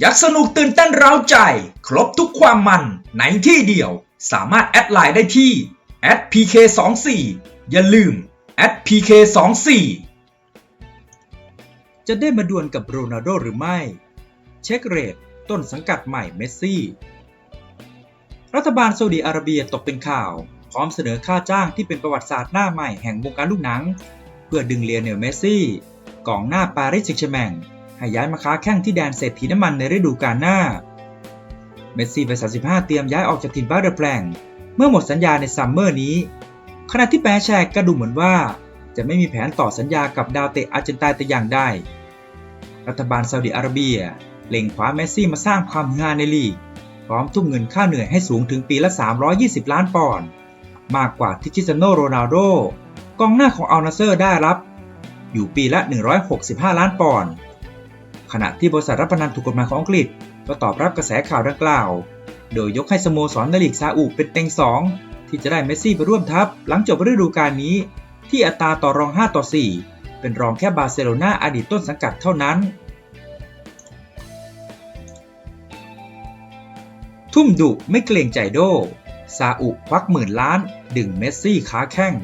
อยากสนุกตื่นเต้นเร้าใจ ครบทุกความมันในที่เดียว สามารถแอดไลน์ได้ที่ @pk24 อย่าลืม @pk24 จะได้มาดวลกับโรนัลโดหรือไม่ เช็คเรทต้นสังกัดใหม่เมสซี่ รัฐบาลซาอุดิอาระเบียตกเป็นข่าว พร้อมเสนอค่าจ้างที่เป็นประวัติศาสตร์หน้าใหม่แห่งวงการลูกหนัง เพื่อดึงเลียเนลเมสซี่กองหน้าปารีสแซงต์แชร์แมง ให้ย้ายมาค้าแข้งที่แดนเศรษฐีน้ำมันในฤดูกาลหน้า เมสซี่วัย35 เตรียมย้ายออกจากทีมบาเดอร์แปลง เมื่อหมดสัญญาในซัมเมอร์นี้ ขณะที่แปรแชกก็ดูเหมือนว่า จะไม่มีแผนต่อสัญญากับดาวเตะอาร์เจนตินาแต่อย่างใด รัฐบาลซาอุดิอาระเบียเล็งคว้าเมสซี่มาสร้างความฮือฮาในลีก พร้อมทุ่มเงินค่าเหนื่อยให้สูงถึงปีละ 320 ล้านปอนด์ มากกว่าที่คิสโนโรนัลโดกองหน้าของอัลนาเซอร์ได้รับ อยู่ปีละ 165 ล้านปอนด์ ขณะที่บริษัทรับพนันถูกกฎหมายของอังกฤษ ก็ตอบรับกระแสข่าวดังกล่าว โดยยกให้สโมสรในลีกซาอุเป็นเต็ง 2 ที่จะได้เมสซี่ไปร่วมทัพ หลังจบฤดูกาลนี้ ที่อัตราต่อรอง 5 ต่อ 4 เป็นรองแค่บาร์เซโลนาอดีตต้นสังกัดเท่านั้น ทุ่มดุไม่เกรงใจโดซาอุควักหมื่นล้าน ดึงเมสซี่ขาแข้ง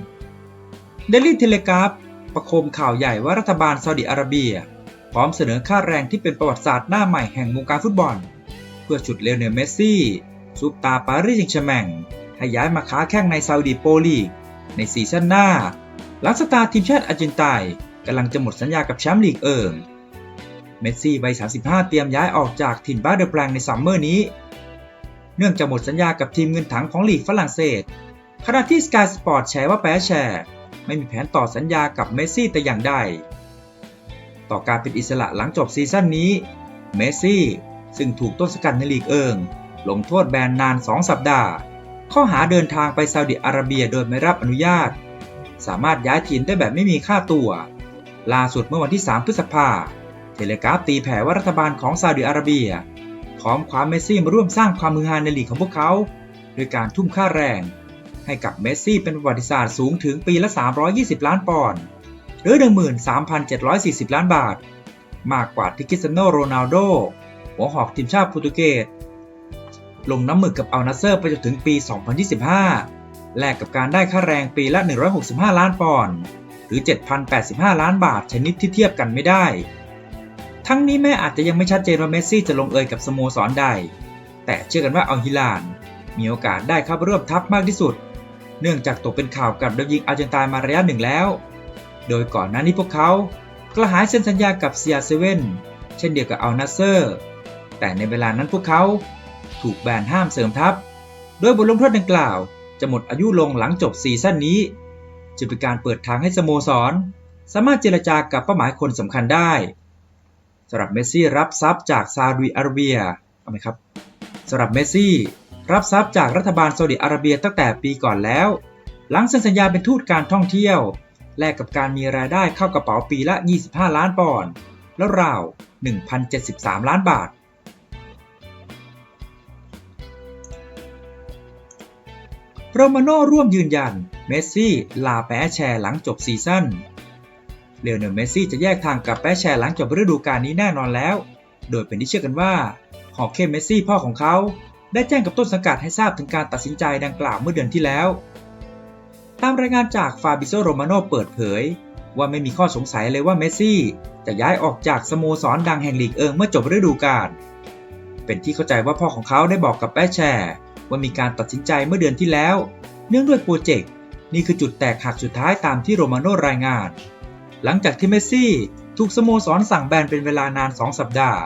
เดลี่เทเลกราฟประโคมข่าวใหญ่ว่ารัฐบาลซาอุดิอาระเบีย พร้อมเสนอค่าแรงที่เป็นประวัติศาสตร์หน้าใหม่แห่งวงการฟุตบอล เพื่อฉุดเลเนลเมสซี่ซุปตาปารีสแซงต์แชร์แมงให้ย้ายมาค้าแข้งในซาอุดิโปรลีกในซีซั่นหน้าหลังสตาร์ทีมชาติอาร์เจนตินกำลังจะหมดสัญญากับแชมป์ลีกเอิงเมสซี่วัย 35 เตรียมย้ายออกจากถิ่นบ้านเดอแปลงในซัมเมอร์นี้ เนื่องจากหมดสัญญากับทีมเงินถังของลีกฝรั่งเศส ขณะที่ Sky Sport แชร์ว่าแปรแชร์ ไม่มีแผนต่อสัญญากับเมสซี่แต่อย่างใด ต่อการเป็นอิสระหลังจบซีซั่นนี้ เมสซี่ ซึ่งถูกต้นสกัดในลีกเอิง ลงโทษแบนนาน 2 สัปดาห์ ข้อหาเดินทางไปซาอุดิอาระเบียโดยไม่รับอนุญาต สามารถย้ายถิ่นได้แบบไม่มีค่าตัว ล่าสุดเมื่อวันที่ 3 พฤษภาเทเลกราฟตีแผ่ว่ารัฐบาลของซาอุดิอาระเบียพร้อมคว้าเมสซี่มาร่วมสร้างความมือฮาในลีกของพวกเขาโดยการทุ่มค่าแรง ให้กับเมสซี่เป็นประวัติศาสตร์สูงถึงปีละ 320 ล้านปอนด์ รือ 13,740 ล้านบาท มากกว่าที่คิสเตียโนโรนัลโด หัวหอกทีมชาติโปรตุเกส ลงน้ำหมึกกับอัลนาเซอร์ไปจนถึงปี 2025 แลกกับการได้ค่าแรงปีละ 165 ล้านปอนด์ หรือ 7,085 ล้านบาทชนิดที่เทียบกันไม่ได้ ทั้งนี้แม้อาจจะยังไม่ชัดเจนว่าเมสซี่จะลงเอยกับสโมสรใด แต่เชื่อกันว่าอัลฮิลานมีโอกาสได้เข้าร่วมทัพมากที่สุด เนื่องจากตกเป็นข่าวกับดาวยิงอาร์เจนตินามาระยะหนึ่งแล้ว โดยก่อนหน้านี้พวกเขากระหายเซ็นสัญญากับเซียเซเว่นเช่นเดียวกับอัลนาเซอร์ แต่ในเวลานั้นพวกเขาถูกแบนห้ามเสริมทัพ โดยบทลงโทษดังกล่าว จะหมดอายุลงหลังจบซีซั่นนี้จะเป็นการเปิดทางให้สโมสร สามารถเจรจากับเป้าหมายคนสำคัญได้สำหรับเมสซี่รับทรัพย์จากซาอุดิอาระเบียเอาไหมครับสำหรับเมสซี่รับทรัพย์จากรัฐบาลซาอุดิอาระเบียตั้งแต่ปีก่อนแล้ว หลังเซ็นสัญญาเป็นทูตการท่องเที่ยว แลกกับการมีรายได้เข้ากระเป๋าปีละ 25 ล้านปอนด์แล้วราว 1,073 ล้านบาท โรมาโน่ร่วมยืนยัน เมสซี่ลาแปะแชร์หลังจบซีซั่นเลโอเนลเมสซี่จะแยกทางกับแปะแชร์หลังจบฤดูกาลนี้แน่นอนแล้ว โดยเป็นที่เชื่อกันว่าฮอเคเมสซี่พ่อของเขา ได้แจ้งกับต้นสังกัดให้ทราบถึงการตัดสินใจดังกล่าวเมื่อเดือนที่แล้ว ตามรายงานจากฟาบิโซโรมาโนเปิดเผย ว่าไม่มีข้อสงสัยเลยว่าเมสซี่ จะย้ายออกจากสโมสรดังแห่งลีกเอิงเมื่อจบฤดูกาล เป็นที่เข้าใจว่าพ่อของเขาได้บอกกับแปะแชร์ว่ามีการตัดสินใจเมื่อเดือนที่แล้ว เนื่องด้วยโปรเจกต์นี่คือจุดแตกหักสุดท้ายตามที่โรมาโนรายงาน หลังจากที่เมสซี่ถูกสโมสรสั่งแบนเป็นเวลานาน 2 สัปดาห์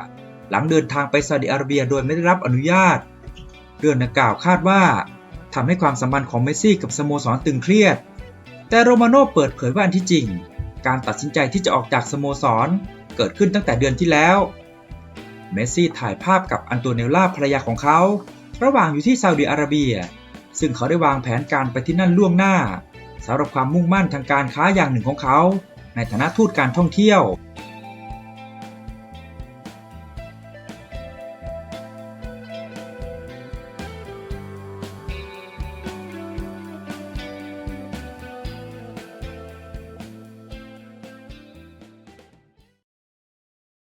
หลังเดินทางไปซาอุดิอาระเบียโดยไม่ได้รับอนุญาต เรื่องดังกล่าวคาดว่า ทำให้ความสัมพันธ์ของเมสซี่กับสโมสรตึงเครียด แต่โรมาโน่เปิดเผยว่าอันที่จริง การตัดสินใจที่จะออกจากสโมสรเกิดขึ้นตั้งแต่เดือนที่แล้ว เมสซี่ถ่ายภาพกับอันโตเนลล่าภรรยาของเขา ระหว่างอยู่ที่ซาอุดิอาระเบีย ซึ่งเขาได้วางแผนการไปที่นั่นล่วงหน้าสำหรับความมุ่งมั่นทางการค้าอย่างหนึ่งของเขา ในฐานะทูตการท่องเที่ยว